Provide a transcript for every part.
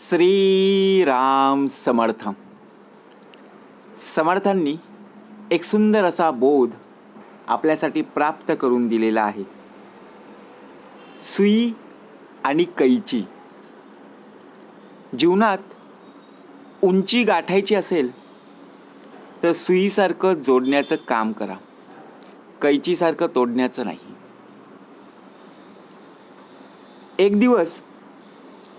श्रीराम समर्थ समर्थांनी एक सुंदर असा बोध आपल्यासाठी प्राप्त करून दिलेला आहे. सुई आणि कैची. जीवनात उंची गाठायची असेल तर सुईसारखं जोडण्याचं काम करा. कैचीसारखं तोडण्याचं नाही. एक दिवस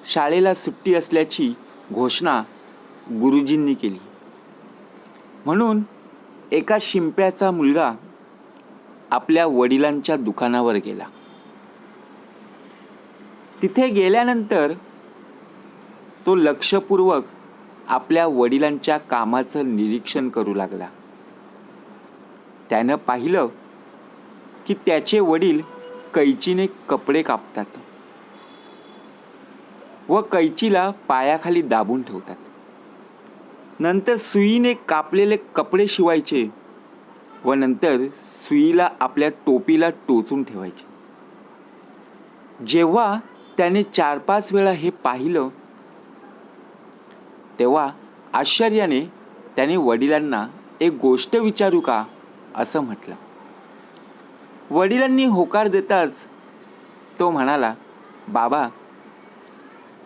शाळेला सुट्टी असल्याची घोषणा गुरुजींनी केली. म्हणून एका शिंप्याचा मुलगा आपल्या वडिलांच्या दुकानावर गेला. तिथे गेल्यानंतर तो लक्षपूर्वक आपल्या वडिलांच्या कामाचं निरीक्षण करू लागला. त्यानं पाहिलं की त्याचे वडील कैचीने कपडे कापतात. व कैचीला पायाखाली दाबून ठेवतात. नंतर सुईने कापलेले कपडे शिवायचे व नंतर सुईला आपल्या टोपीला टोचून ठेवायचे. जेव्हा त्याने चार पाच वेळा हे पाहिलं तेव्हा आश्चर्याने त्याने वडिलांना एक गोष्ट विचारू का असं म्हटलं. वडिलांनी होकार देताच तो म्हणाला बाबा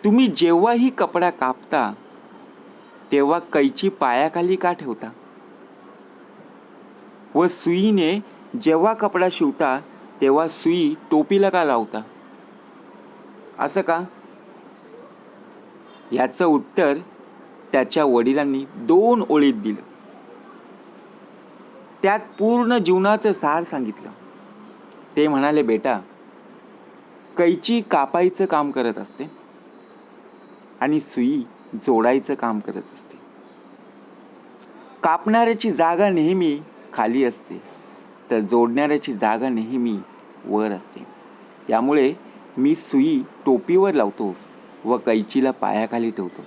तुम्ही जेव्हाही कपडा कापता तेव्हा कैची पायाखाली का ठेवता? व सुईने जेव्हा कपडा शिवता तेव्हा सुई टोपीला का लावता? असं का? याचं उत्तर त्याच्या वडिलांनी दोन ओळीत दिलं. त्यात पूर्ण जीवनाचं सार सांगितलं. ते म्हणाले बेटा कैची कापायचं काम करत असते? आणि सुई जोडायचं काम करत असते. कापणाऱ्याची जागा नेहमी खाली असते तर जोडणाऱ्याची जागा नेहमी वर असते. त्यामुळे मी सुई टोपीवर लावतो व कैचीला पायाखाली ठेवतो.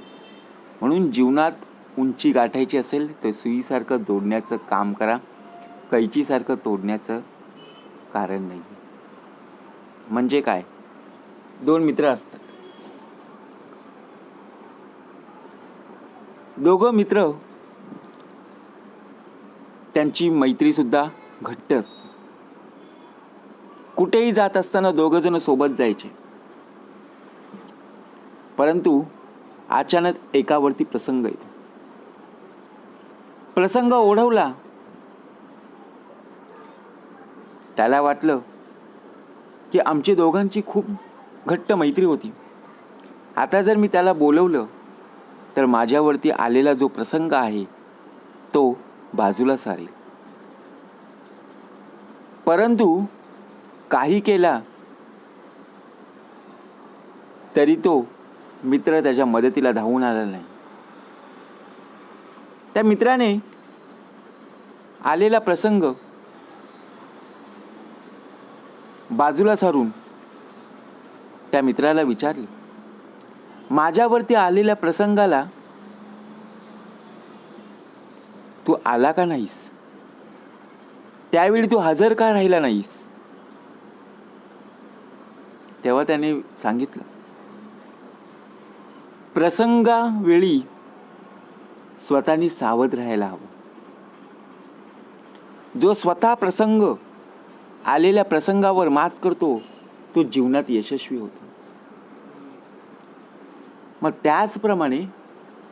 म्हणून जीवनात उंची गाठायची असेल तर सुईसारखं जोडण्याचं काम करा. कैचीसारखं तोडण्याचं कारण नाही. म्हणजे काय? दोन मित्र असतात. दोघं मित्र. त्यांची मैत्री सुद्धा घट्ट असते. कुठेही जात असताना दोघ जण सोबत जायचे. परंतु अचानक एकावरती प्रसंग येतो. प्रसंग ओढवला. त्याला वाटलं की आमची दोघांची खूप घट्ट मैत्री होती. आता जर मी त्याला बोलवलं तर माझ्यावरती आलेला जो प्रसंग आहे तो बाजूला सारेल. परंतु काही केला तरी तो मित्र त्याच्या मदतीला धावून आला नाही. त्या मित्राने आलेला प्रसंग बाजूला सारून त्या मित्राला विचारले. माझ्यावरती आलेल्या प्रसंगाला तू आला का नाहीस? त्यावेळी तू हजर का राहिला नाहीस? तेव्हा त्याने सांगितलं प्रसंगावेळी स्वतःनी सावध राहायला हवं. जो स्वतः प्रसंग आलेल्या प्रसंगावर मात करतो तो जीवनात यशस्वी होतो. मग त्याचप्रमाणे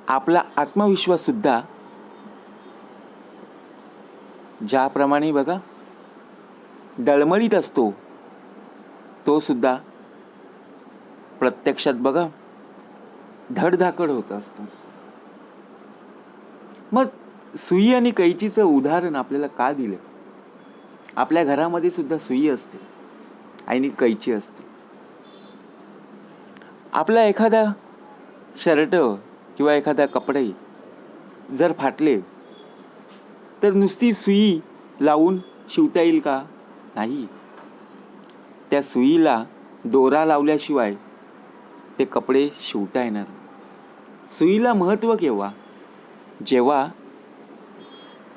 आपला आत्मविश्वास सुद्धा ज्याप्रमाणे बघा डळमळीत असतो तो सुद्धा प्रत्यक्षात बघा धडधाकड होत असतो. मग सुई आणि कैचीचं उदाहरण आपल्याला का दिलं? आपल्या घरामध्ये सुद्धा सुई असते आणि कैची असते. आपला एखादा शर्ट किंवा एखादा कपडे जर फाटले तर नुसती सुई लावून शिवता येईल का? नाही. त्या सुईला दोरा लावल्याशिवाय ते कपडे शिवता येणार. सुईला महत्त्व केव्हा? जेव्हा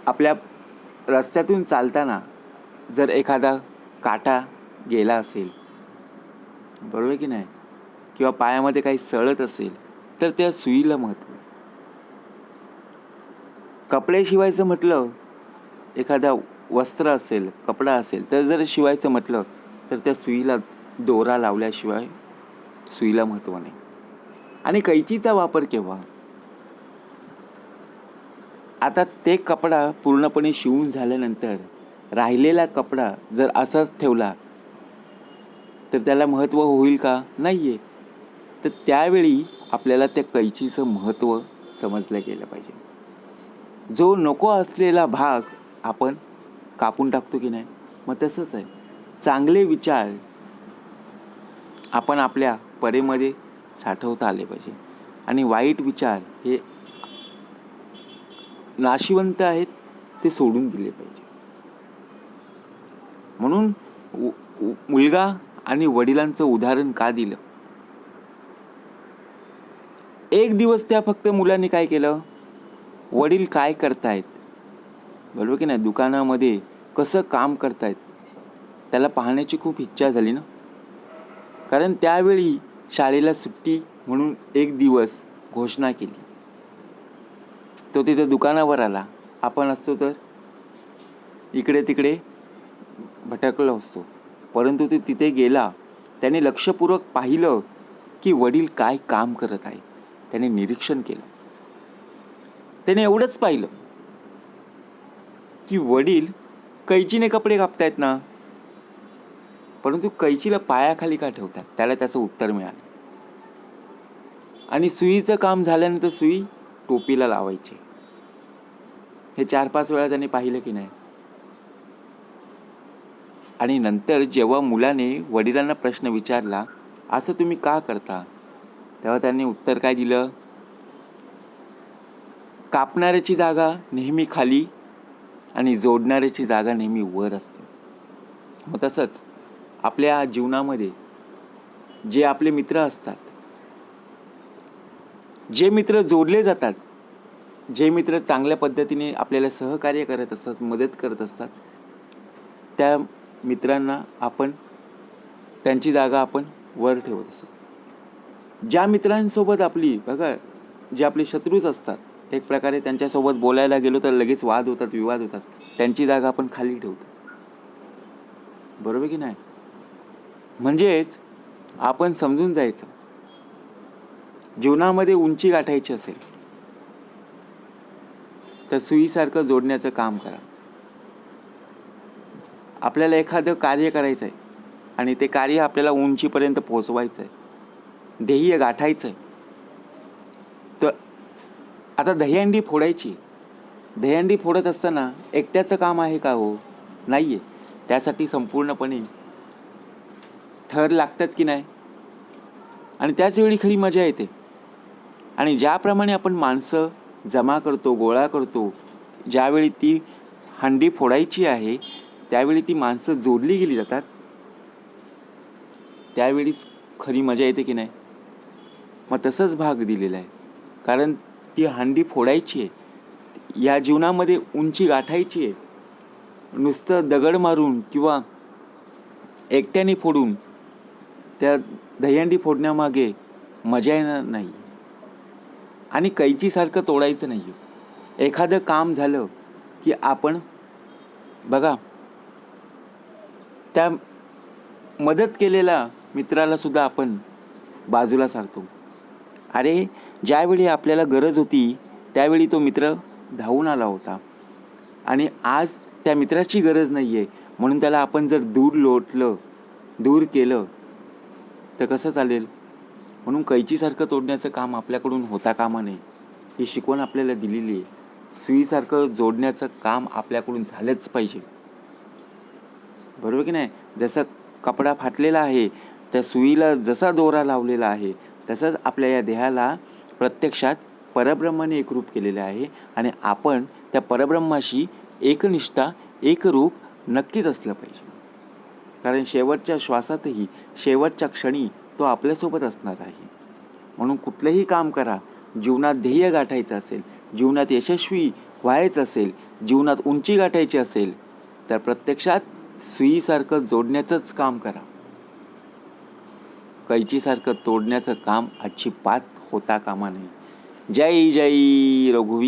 आपल्या रस्त्यातून चालताना जर एखादा काटा गेला असेल बरोबर की नाही? किंवा पायामध्ये काही सळत असेल तर त्या सुईला महत्त्व कपडे शिवायचं म्हटलं एखादा वस्त्र असेल कपडा असेल तर जर शिवायचं म्हटलं तर त्या सुईला दोरा लावल्याशिवाय सुईला महत्त्व नाही. आणि कैचीचा वापर केव्हा? आता ते कपडा पूर्णपणे शिवून झाल्यानंतर राहिलेला कपडा जर असाच ठेवला तर त्याला महत्त्व होईल का? नाही आहे तर त्यावेळी आपल्याला त्या कैचीचं महत्त्व समजलं गेलं पाहिजे. जो नको असलेला भाग आपण कापून टाकतो की नाही मग तसंच आहे. चांगले विचार आपण आपल्या परेमध्ये साठवता आले पाहिजे. आणि वाईट विचार हे नाशिवंत आहेत ते सोडून दिले पाहिजे. म्हणून उ- मुलगा आणि वडिलांचं उदाहरण का दिलं? एक दिवस त्या फक्त मुलांनी काय केलं? वडील काय करतायत? बरोबर की नाही? दुकानामध्ये कसं काम करतायत? त्याला पाहण्याची खूप इच्छा झाली ना? कारण त्यावेळी शाळेला सुट्टी म्हणून एक दिवस घोषणा केली. तो तिथं दुकानावर आला. आपण असतो तर? इकडे तिकडे भटकलो असतो. परंतु ते तिथे गेला. त्याने लक्षपूर्वक पाहिलं की वडील काय काम करत आहे त्याने निरीक्षण केलं. त्याने एवढंच पाहिलं की वडील कैचीने कपडे कापतायत ना परंतु कैचीला पायाखाली का ठेवतात? त्याला त्याचं उत्तर मिळालं. आणि सुईचं काम झाल्यानंतर सुई टोपीला लावायची. हे चार पाच वेळा त्याने पाहिलं की नाही. आणि नंतर जेव्हा मुलाने वडिलांना प्रश्न विचारला असं तुम्ही का करता? तेव्हा त्यांनी उत्तर काय दिलं? कापणाऱ्याची जागा नेहमी खाली आणि जोडणाऱ्याची जागा नेहमी वर असते. मग तसंच आपल्या जीवनामध्ये जे आपले मित्र असतात जे मित्र जोडले जातात जे मित्र चांगल्या पद्धतीने आपल्याला सहकार्य करत असतात मदत करत असतात त्या मित्रांना आपण त्यांची जागा आपण वर ठेवत असतो. ज्या मित्रांसोबत आपली बघा जे आपले शत्रूच असतात एक प्रकारे त्यांच्यासोबत बोलायला गेलो तर लगेच वाद होतात विवाद होतात. त्यांची जागा आपण खाली ठेवतो. बरोबर की नाही? म्हणजेच आपण समजून जायचं. जीवनामध्ये उंची गाठायची असेल तर सुईसारखं जोडण्याचं काम करा. आपल्याला एखादं कार्य करायचं आहे आणि ते कार्य आपल्याला उंचीपर्यंत पोहोचवायचं आहे ध्येय गाठायचं. तर आता दहीहंडी फोडायची. दहीहंडी फोडत असताना एकट्याचं काम आहे का हो? नाही आहे त्यासाठी संपूर्णपणे थर लागतात की नाही? आणि त्याचवेळी खरी मजा येते. आणि ज्याप्रमाणे आपण माणसं जमा करतो गोळा करतो ज्यावेळी ती हंडी फोडायची आहे त्यावेळी ती माणसं जोडली गेली जातात त्यावेळीच खरी मजा येते की नाही? मग तसंच भाग दिलेला आहे. कारण ती हंडी फोडायची आहे. या जीवनामध्ये उंची गाठायची आहे. नुसतं दगड मारून किंवा एकट्याने फोडून त्या दहीहंडी फोडण्यामागे मजा येणार नाही. आणि कैचीसारखं तोडायचं नाही. एखादं काम झालं की आपण बघा त्या मदत केलेल्या मित्रालासुद्धा आपण बाजूला सारतो. अरे ज्यावेळी आपल्याला गरज होती त्यावेळी तो मित्र धावून आला होता. आणि आज त्या मित्राची गरज नाही आहे म्हणून त्याला आपण जर दूर लोटलं दूर केलं तर कसं चालेल? म्हणून कैचीसारखं तोडण्याचं काम आपल्याकडून होता कामा नये. ही शिकवण आपल्याला दिलेली आहे. सुईसारखं जोडण्याचं काम आपल्याकडून झालंच पाहिजे. बरोबर की नाही? जसं कपडा फाटलेला आहे त्या सुईला जसा दोरा लावलेला आहे तसंच आपल्या या देहाला प्रत्यक्षात परब्रह्माने एकरूप केलेले आहे आणि आपण त्या परब्रह्माशी एकनिष्ठा एकरूप नक्कीच असलं पाहिजे. कारण शेवटच्या श्वासातही शेवटच्या क्षणी तो आपल्यासोबत असणार आहे. म्हणून कुठलंही काम करा. जीवनात ध्येय गाठायचं असेल जीवनात यशस्वी व्हायचं असेल जीवनात उंची गाठायची असेल तर प्रत्यक्षात सुईसारखं जोडण्याचंच काम करा. कैचीसारखं तोडण्याचं काम अजिबात होता कामा नये. जय जय रघुवीर.